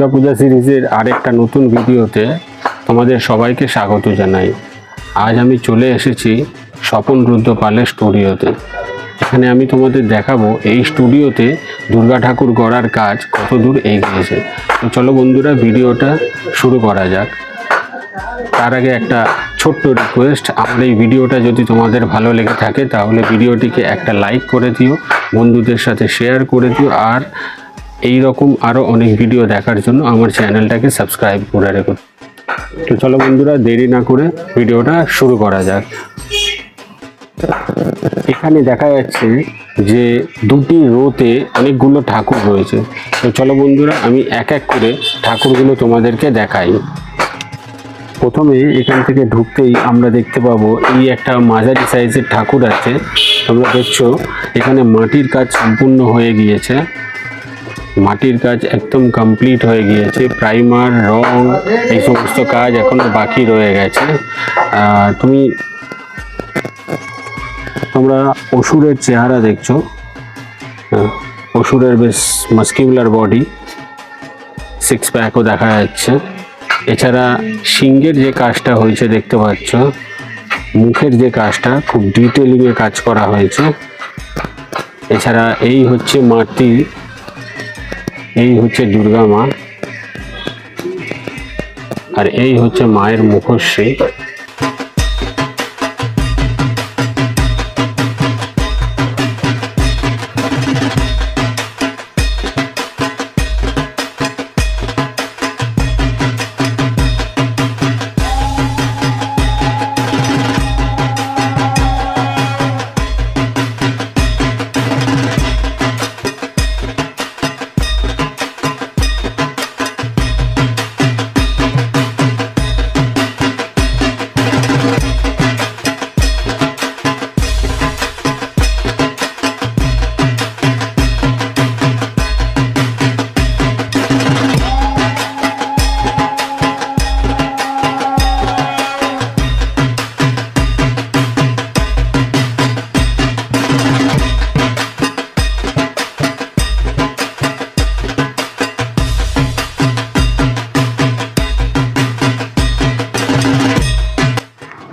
দুর্গাপূজা সিরিজের আরেকটা নতুন ভিডিওতে তোমাদের সবাইকে স্বাগত জানাই। আজ আমি চলে এসেছি স্বপন রুদ্র পালের স্টুডিওতে। এখানে আমি তোমাদের দেখাবো এই স্টুডিওতে দুর্গা ঠাকুর গড়ার কাজ কত দূর এগিয়েছে। তো চলো বন্ধুরা, ভিডিওটা শুরু করা যাক। তার আগে একটা ছোট্ট রিকোয়েস্ট আমার এই ভিডিওটা যদি তোমাদের ভালো লেগে থাকে, তাহলে ভিডিওটিকে একটা লাইক করে দিও, বন্ধুদের সাথে শেয়ার করে দিও, আর এই রকম আরও অনেক ভিডিও দেখার জন্য আমার চ্যানেলটাকে সাবস্ক্রাইব করে রেখো। তো চলো বন্ধুরা, দেরি না করে ভিডিওটা শুরু করা যাক। এখানে দেখা যাচ্ছে যে দুটি রোতে অনেকগুলো ঠাকুর রয়েছে। তো চলো বন্ধুরা, আমি এক এক করে ঠাকুরগুলো তোমাদেরকে দেখাই। প্রথমে এখান থেকে ঢুকতেই আমরা দেখতে পাবো, এই একটা মাঝারি সাইজের ঠাকুর আছে। তোমরা দেখছ, এখানে মাটির কাজ সম্পূর্ণ হয়ে গিয়েছে। মাটির কাজ একদম কমপ্লিট হয়ে গিয়েছে প্রাইমার রং এই সমস্ত কাজ এখনও বাকি রয়ে গেছে। তুমি তোমরা অসুরের চেহারা দেখছ। হ্যাঁ, অসুরের বেশ মাস্কিউলার বডি সিক্স প্যাকও দেখা যাচ্ছে। এছাড়া সিংহের যে কাজটা হয়েছে দেখতে পাচ্ছ মুখের যে কাজটা খুব ডিটেলিংয়ে কাজ করা হয়েছে। এছাড়া এই হচ্ছে মাটি এই হচ্ছে দুর্গা মা। আর এই হচ্ছে মায়ের মুখশ্রী।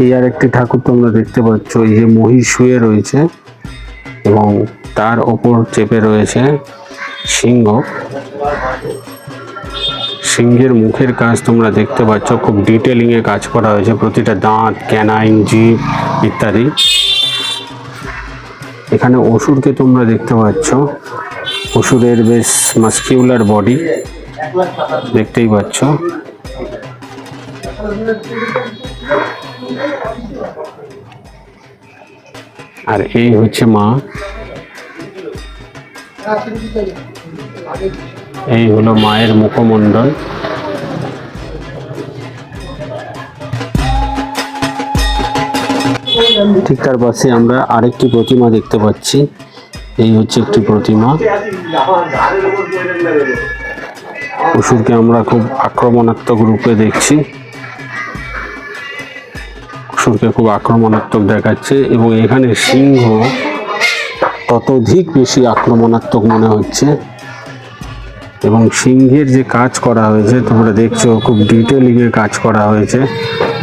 এই আর একটি ঠাকুর তোমরা দেখতে পাচ্ছ। এই যে মহিষ শুয়ে রয়েছে এবং তার ওপর চেপে রয়েছে সিংহ। সিংহের মুখের কাজ তোমরা দেখতে পাচ্ছ। খুব ডিটেলিং এ কাজ করা হয়েছে। প্রতিটা দাঁত ক্যানাইন জিভ ইত্যাদি। এখানে অসুরকে তোমরা দেখতে পাচ্ছ। অসুরের বেশ মাস্কিউলার বডি দেখতেই পাচ্ছ। আর এই হচ্ছে মা। এই হলো মায়ের মুখমণ্ডল। ঠিক তার পাশে আমরা আরেকটি প্রতিমা দেখতে পাচ্ছি। এই হচ্ছে একটি প্রতিমা। অসুরকে আমরা খুব আক্রমণাত্মক রূপে দেখছি। অসুরকে খুব আক্রমণাত্মক দেখাচ্ছে এবং এখানে সিংহ ততোধিক বেশি আক্রমণাত্মক মনে হচ্ছে। এবং সিংহের যে কাজ করা হয়েছে, তোমরা দেখছ, খুব ডিটেলিং এ কাজ করা হয়েছে।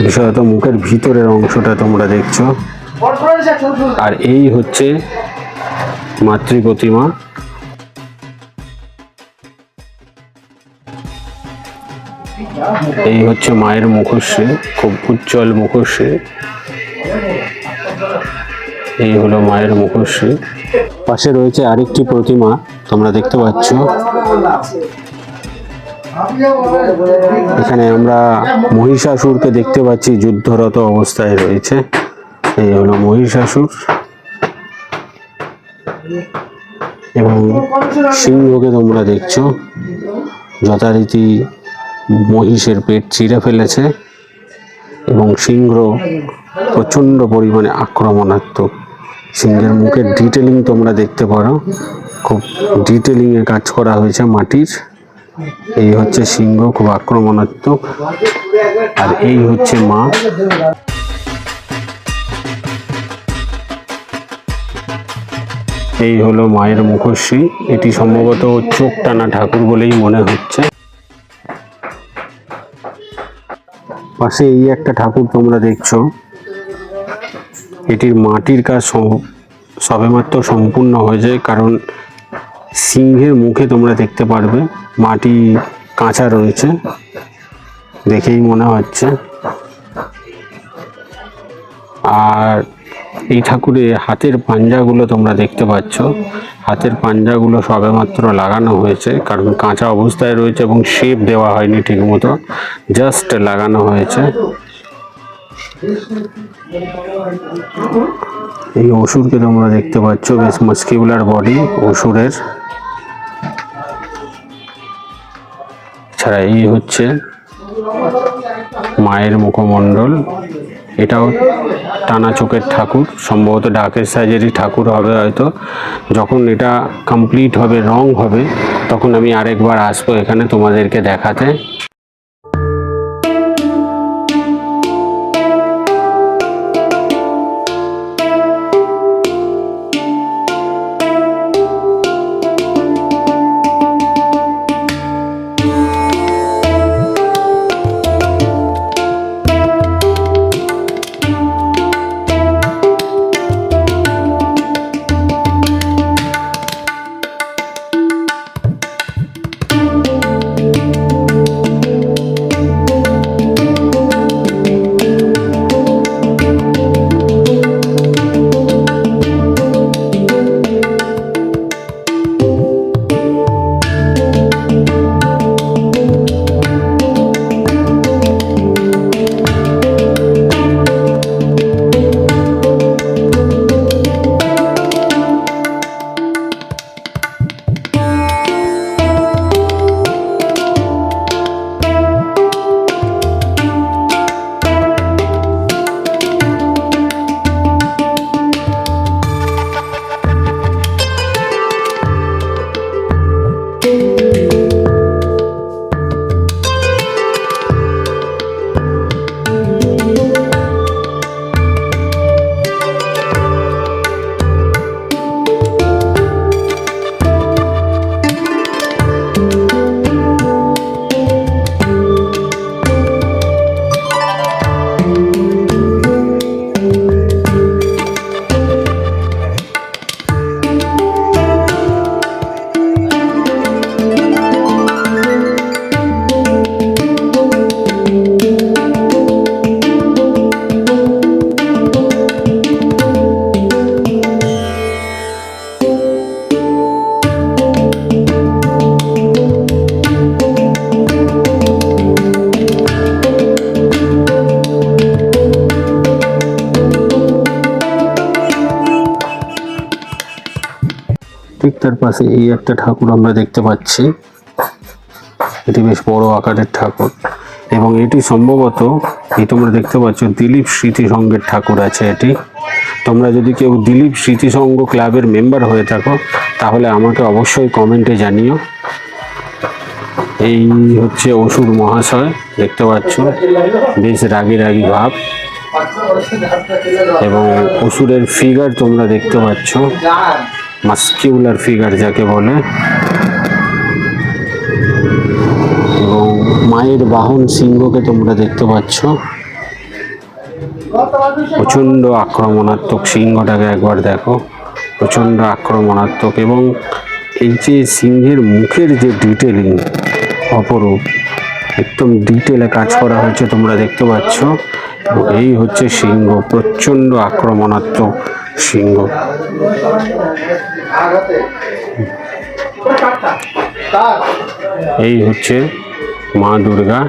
বিশেষত মুখের ভিতরের অংশটা তোমরা দেখছ। আর এই হচ্ছে মাতৃ প্রতিমা। এই হচ্ছে মায়ের মুখশ্রী, খুব উজ্জ্বল মুখশ্রী। এই হলো মায়ের মুখশ্রী পাশে রয়েছে আরেকটি প্রতিমা, তোমরা দেখতে পাচ্ছ। এখানে আমরা মহিষাসুরকে দেখতে পাচ্ছি, যুদ্ধরত অবস্থায় রয়েছে। এই হলো মহিষাসুর। এবং সিংহকে তোমরা দেখছ, যথারীতি মহিষের পেট চিরে ফেলেছে। এবং সিংহ প্রচণ্ড পরিমাণে আক্রমণাত্মক। সিংহের মুখের ডিটেলিং তোমরা দেখতে পারো। খুব ডিটেলিং এর কাজ করা হয়েছে মাটির। এই হচ্ছে সিংহ, খুব আক্রমণাত্মক। আর এই হচ্ছে মা। এই হলো মায়ের মুখশ্রী। এটি সম্ভবত চোখ টানা ঠাকুর বলেই মনে হচ্ছে। পাশে এই একটা ঠাকুর তোমরা দেখছ। এটির মাটির কাজ সবেমাত্র সম্পূর্ণ হয়েছে, কারণ সিংহের মুখে তোমরা দেখতে পারবে, মাটি কাঁচা রয়েছে, দেখেই মনে হচ্ছে। আর এই ঠাকুরের হাতের পাঞ্জাগুলো তোমরা দেখতে পাচ্ছ। হাতের পাঞ্জাগুলো সবেমাত্র লাগানো হয়েছে, কারণ কাঁচা অবস্থায় রয়েছে এবং শেপ দেওয়া হয়নি ঠিকমতো, জাস্ট লাগানো হয়েছে। এই অসুরকে তোমরা দেখতে পাচ্ছ, বেশ মাস্কিউলার বডি অসুরের। ছাড়া এই হচ্ছে মায়ের মুখমণ্ডল। এটাও টানা চোখের ঠাকুর, সম্ভবত ডাকের সাইজেরই ঠাকুর হবে হয়তো। যখন এটা কমপ্লিট হবে, রং হবে, তখন আমি আরেকবার আসব এখানে তোমাদেরকে দেখাতে। ঠিক তার পাশে এই একটা ঠাকুর আমরা দেখতে পাচ্ছি। এটি বেশ বড় আকারের ঠাকুর এবং এটি সম্ভবত, এই তোমরা দেখতে পাচ্ছ, দিলীপ স্মৃতি সংঘের ঠাকুর আছে এটি। তোমরা যদি কেউ দিলীপ স্মৃতি সংঘ ক্লাবের মেম্বার হয়ে থাকো, তাহলে আমাকে অবশ্যই কমেন্টে জানিও। এই হচ্ছে অসুর মহাশয়, দেখতে পাচ্ছ, বেশ রাগি রাগি ভাব। এবং অসুরের ফিগার তোমরা দেখতে পাচ্ছ। মাস্কিউলার ফিগার যাকে বলে। এবং মায়ের বাহন সিংহকে তোমরা দেখতে পাচ্ছ। প্রচণ্ড আক্রমণাত্মক সিংহটাকে একবার দেখো। প্রচণ্ড আক্রমণাত্মক এবং এই যে সিংহের মুখের যে ডিটেলিং অপরূপ, একদম ডিটেলে কাজ করা হয়েছে তোমরা দেখতে পাচ্ছ। এই হচ্ছে সিংহ, প্রচণ্ড আক্রমণাত্মক সিংহ। এই হচ্ছে মা দুর্গা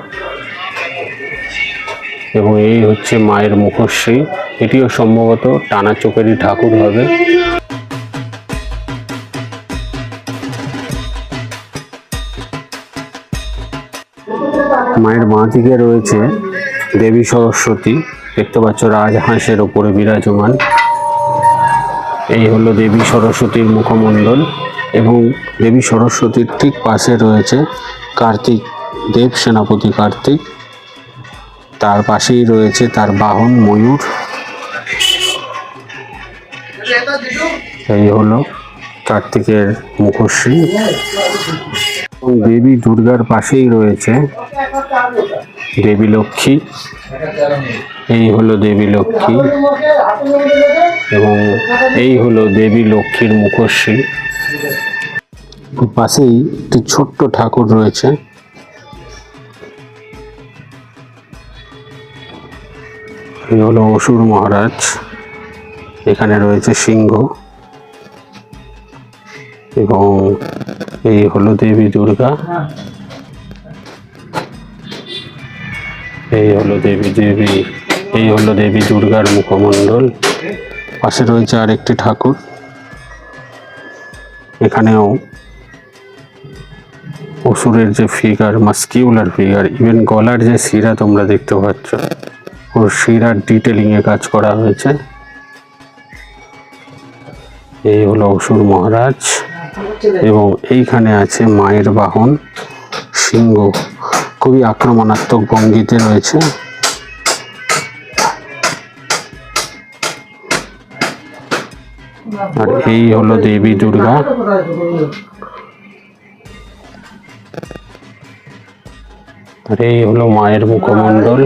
এবং এই হচ্ছে মায়ের মুখশ্রী। এটিও সম্ভবত টানা চোখেরই ঠাকুর হবে। মায়ের বাঁ দিকে রয়েছে দেবী সরস্বতী। দেখতে পাচ্ছ রাজহাঁসের ওপরে বিরাজমান। এই হলো দেবী সরস্বতীর মুখমণ্ডল এবং দেবী সরস্বতীর ঠিক পাশে রয়েছে কার্তিক, দেব সেনাপতি কার্তিক। তার পাশেই রয়েছে তার বাহন ময়ূর। এই হলো কার্তিকের মুখশ্রী। দেবী দুর্গার পাশেই রয়েছে দেবী লক্ষ্মী। এই হলো দেবী লক্ষ্মী। এবং এই হলো দেবী লক্ষ্মীর মুখশ্রী। পাশেই একটি ছোট্ট ঠাকুর রয়েছে। এই হলো অসুর মহারাজ। এখানে রয়েছে সিংহ। এবং এই হলো দেবী দুর্গা। এই হলো দেবী দেবী। এই হলো দেবী দুর্গার মুখমণ্ডল। পাশে রয়েছে আরেকটি ঠাকুর। এখানেও অসুরের যে ফিগার মাস্কিউলার ফিগার ইভেন গলার যে শিরা তোমরা দেখতে পাচ্ছ, ওর শিরার ডিটেলিং এ কাজ করা হয়েছে। এই হলো অসুর মহারাজ এবং এইখানে আছে মায়ের বাহন, সিংহ। খুবই আক্রমণাত্মক ভঙ্গিতে রয়েছে। আর এই হলো দেবী দুর্গা। আর এই হলো মায়ের মুখমণ্ডল।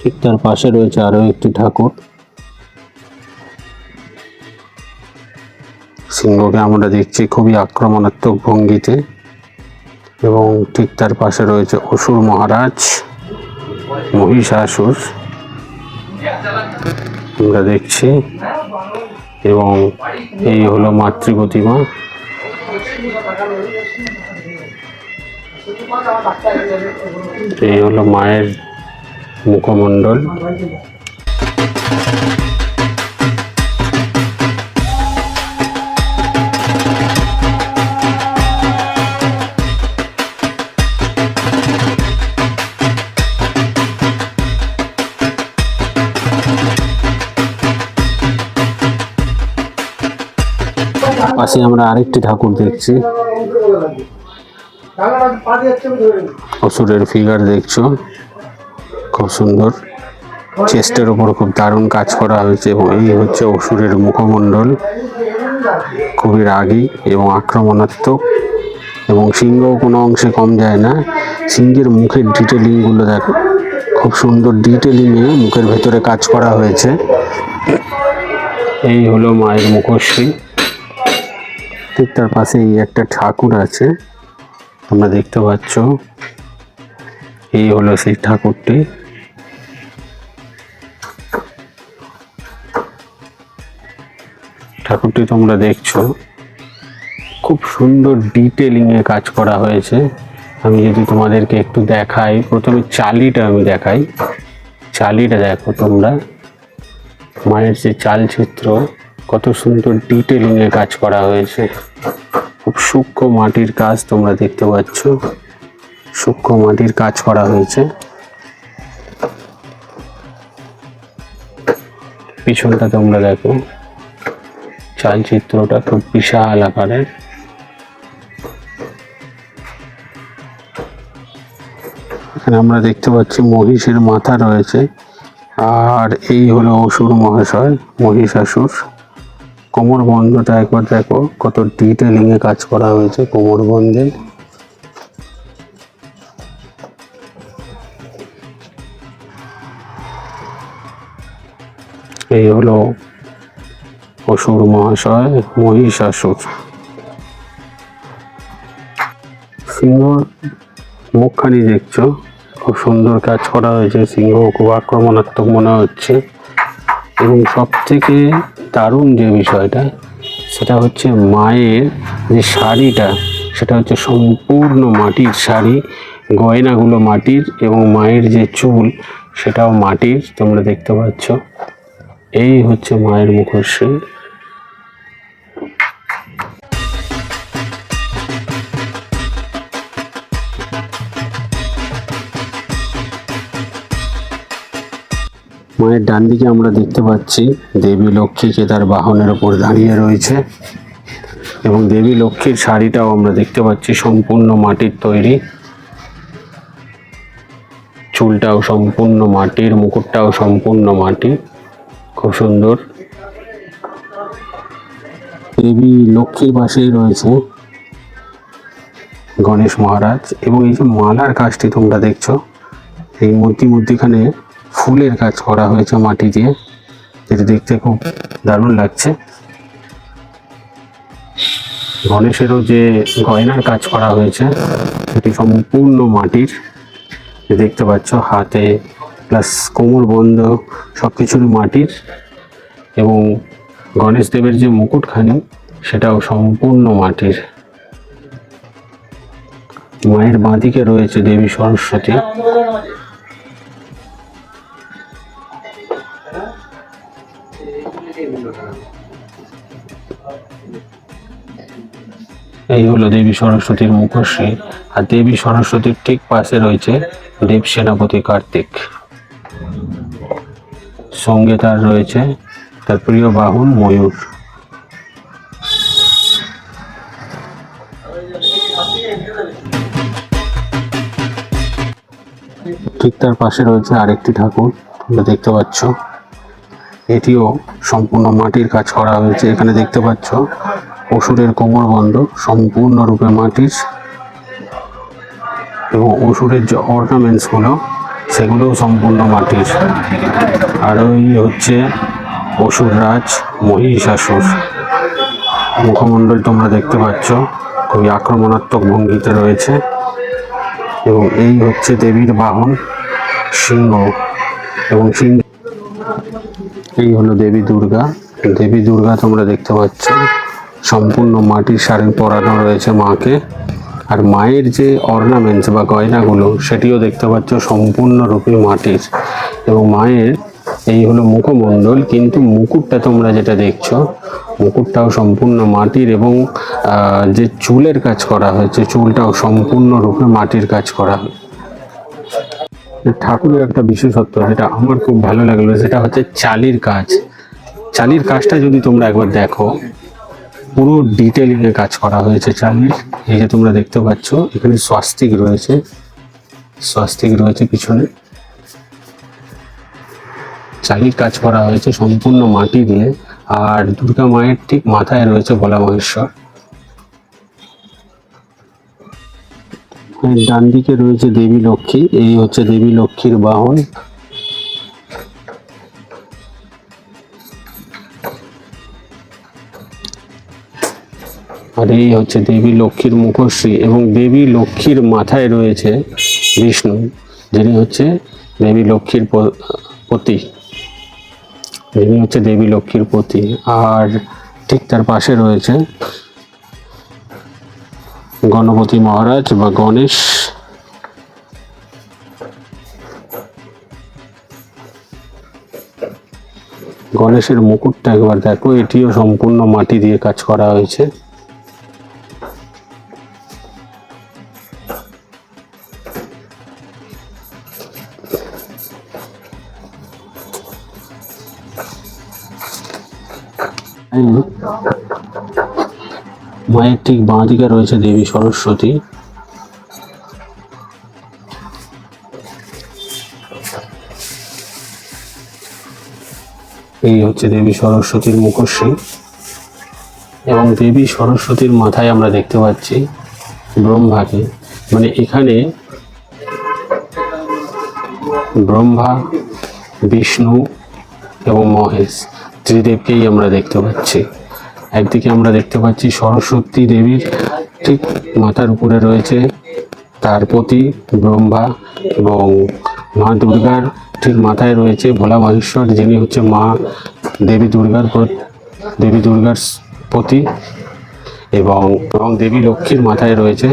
ঠিক তার পাশে রয়েছে আরও একটি ঠাকুর। সিংহকে আমরা দেখছি খুবই আক্রমণাত্মক ভঙ্গিতে। এবং ঠিক তার পাশে রয়েছে অসুর মহারাজ, মহিষাসুর। আমরা দেখছি এবং এই হলো মাতৃ প্রতিমা এই হলো মায়ের মুখমণ্ডল। পাশে আমরা আরেকটি ঠাকুর দেখছি। অসুরের ফিগার দেখছ? খুব সুন্দর। চেস্টের ওপর খুব দারুণ কাজ করা হয়েছে এবং এই হচ্ছে অসুরের মুখমণ্ডল। খুবই রাগী এবং আক্রমণাত্মক এবং সিংহ কোনো অংশে কম যায় না। সিংহের মুখের ডিটেলিংগুলো দেখো। খুব সুন্দর ডিটেলিংয়ে মুখের ভেতরে কাজ করা হয়েছে। এই হলো মায়ের মুখশ্রী। ঠিক তার পাশেই একটা ঠাকুর আছে। তোমরা দেখতে পাচ্ছ। এই হলো সেই ঠাকুরটি। ঠাকুরটি তোমরা দেখছ। খুব সুন্দর ডিটেলিং এ কাজ করা হয়েছে। আমি যদি তোমাদেরকে একটু দেখাই, প্রথমে চালিটা আমি দেখাই। চালিটা দেখো তোমরা। মায়ের যে চালচিত্র কত সুন্দর ডিটেলিং এ কাজ করা হয়েছে। খুব সূক্ষ্ম মাটির কাজ তোমরা দেখতে পাচ্ছ। সূক্ষ্ম মাটির কাজ করা হয়েছে। পিছনটা তোমরা দেখো। চালচিত্রটা খুব বিশাল আকারের। এখানে আমরা দেখতে পাচ্ছি মহিষের মাথা রয়েছে। আর এই হলো অসুর মহাশয়, মহিষাসুর। কোমর বন্ধটা একবার দেখো, কত ডিটেলিং এ কাজ করা হয়েছে কোমর বন্ধে। এই হলো অসুর মহাশয়, মহিষাসুর। সিংহ মুখখানি দেখছ, খুব সুন্দর কাজ করা হয়েছে, সিংহ খুব আক্রমণাত্মক মনে হচ্ছে। এবং সব থেকে দারুণ যে বিষয়টা, সেটা হচ্ছে মায়ের যে শাড়িটা, সেটা হচ্ছে সম্পূর্ণ মাটির শাড়ি, গয়নাগুলো মাটির এবং মায়ের যে চুল, সেটাও মাটির, তোমরা দেখতে পাচ্ছ। এই হচ্ছে মায়ের মুখশ্রী মায়ের ডান দিকে আমরা দেখতে পাচ্ছি দেবী লক্ষ্মীকে তার বাহনের ওপর দাঁড়িয়ে রয়েছে এবং দেবী লক্ষ্মীর শাড়িটাও আমরা দেখতে পাচ্ছি সম্পূর্ণ মাটির তৈরি। চুলটাও সম্পূর্ণ মাটির, মুকুটটাও সম্পূর্ণ মাটি। খুব সুন্দর। দেবী লক্ষ্মীর পাশেই রয়েছে গণেশ মহারাজ এবং এই যে মালার কাজটি তোমরা দেখছ, এই মূর্তি মধ্যিখানে ফুলের কাজ করা হয়েছে মাটি দিয়ে। যেটা দেখতে খুব দারুণ লাগছে। গণেশেরও যে গয়নার কাজ করা হয়েছে, সেটি সম্পূর্ণ মাটির। দেখতে পাচ্ছ, হাতে প্লাস কোমর বন্ধ সব কিছুরই মাটির। এবং গণেশ দেবের যে মুকুটখানি, সেটাও সম্পূর্ণ মাটির। মায়ের বাঁদিকে রয়েছে দেবী সরস্বতী। এই হলো দেবী সরস্বতীর মুখশ্রী আর দেবী সরস্বতীর ঠিক পাশে রয়েছে দেব সেনাপতি কার্তিক। সঙ্গে তার রয়েছে তার প্রিয় বাহন ময়ূর। ঠিক তার পাশে রয়েছে আরেকটি ঠাকুর, তোমরা দেখতে পাচ্ছ। এটিও সম্পূর্ণ মাটির কাজ করা হয়েছে, এখানে দেখতে পাচ্ছ। অসুরের কোমর বন্ধ, সম্পূর্ণরূপে মাটির এবং অসুরের যে অর্নামেন্টসগুলো, সেগুলোও সম্পূর্ণ মাটির। আর ওই হচ্ছে অসুর রাজ, মহিষাসুর। মুখমণ্ডল তোমরা দেখতে পাচ্ছ, খুবই আক্রমণাত্মক ভঙ্গিতে রয়েছে। এবং এই হচ্ছে দেবীর বাহন, সিংহ। এবং সিংহ, এই হলো দেবী দুর্গা। দেবী দুর্গা তোমরা দেখতে পাচ্ছ। সম্পূর্ণ মাটির শাড়ি পরানো রয়েছে মাকে। আর মায়ের যে অর্নামেন্টস বা গয়নাগুলো, সেটিও দেখতে পাচ্ছ সম্পূর্ণরূপে মাটির। এবং মায়ের এই হলো মুখমণ্ডল, কিন্তু মুকুটটা তোমরা যেটা দেখছ, মুকুটটাও সম্পূর্ণ মাটির এবং যে চুলের কাজ করা হয়েছে, চুলটাও সম্পূর্ণরূপে মাটির কাজ করা হয়। ঠাকুরের একটা বিশেষত্ব, যেটা আমার খুব ভালো লাগল, সেটা হচ্ছে চালির কাজ। চালির কাজটা যদি তোমরা একবার দেখো পুরো ডিটেলিং এ কাজ করা হয়েছে চালির এই যে তোমরা দেখতে পাচ্ছ, এখানে স্বাস্তিক রয়েছে। স্বাস্তিক রয়েছে পিছনে। চালির কাজ করা হয়েছে সম্পূর্ণ মাটি দিয়ে। আর দুর্গা মায়ের ঠিক মাথায় রয়েছে ভোলা মহেশ্বর। ডান দিকে রয়েছে দেবী লক্ষ্মী। এই হচ্ছে দেবী লক্ষ্মীর বাহন। আর এই হচ্ছে দেবী লক্ষ্মীর মুখশ্রী এবং দেবী লক্ষ্মীর মাথায় রয়েছে বিষ্ণু, যিনি হচ্ছে দেবী লক্ষ্মীর পতি। যিনি হচ্ছে দেবী লক্ষ্মীর পতি। আর ঠিক তার পাশে রয়েছে গণপতি মহারাজ বা গণেশ। গণেশের মুকুটটা একবার দেখো, এটিও সম্পূর্ণ মাটি দিয়ে কাজ করা হয়েছে। মায়ের ঠিক বাঁ দিকে রয়েছে দেবী সরস্বতী। এই হচ্ছে দেবী সরস্বতীর মুখশ্রী। এবং দেবী সরস্বতীর মাথায় আমরা দেখতে পাচ্ছি ব্রহ্মাকে। মানে এখানে ব্রহ্মা, বিষ্ণু এবং মহেশ। ত্রিদেবকেই আমরা দেখতে পাচ্ছি। একদিকে আমরা দেখতে পাচ্ছি সরস্বতী দেবীর ঠিক মাথার উপরে রয়েছে তার প্রতি ব্রহ্মা এবং মা দুর্গার ঠিক মাথায় রয়েছে ভোলা মহেশ্বর, যিনি হচ্ছে মা দেবী দুর্গার দেবী দুর্গার প্রতি এবং এবং দেবী লক্ষ্মীর মাথায় রয়েছে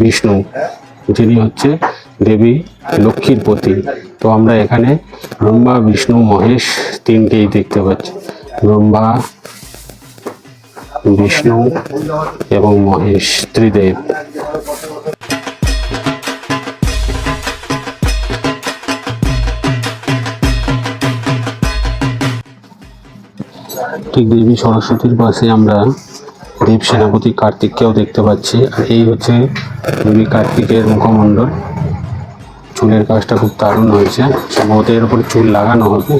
বিষ্ণু। যিনি হচ্ছে দেবী লক্ষ্মীর পতি। তো আমরা এখানে ব্রহ্মা বিষ্ণু, মহেশ তিনকেই দেখতে পাচ্ছি। ব্রহ্মা বিষ্ণু এবং মহেশ ত্রিদেব। ঠিক দেবী সরস্বতীর পাশে আমরা দেব সেনাপতি কার্তিককেও দেখতে পাচ্ছি। আর এই হচ্ছে দেবী কার্তিকের মুখমণ্ডল। চুলের কাজটা খুব দারুণ হয়েছে। সম্ভবত এর উপর চুল লাগানো হবে।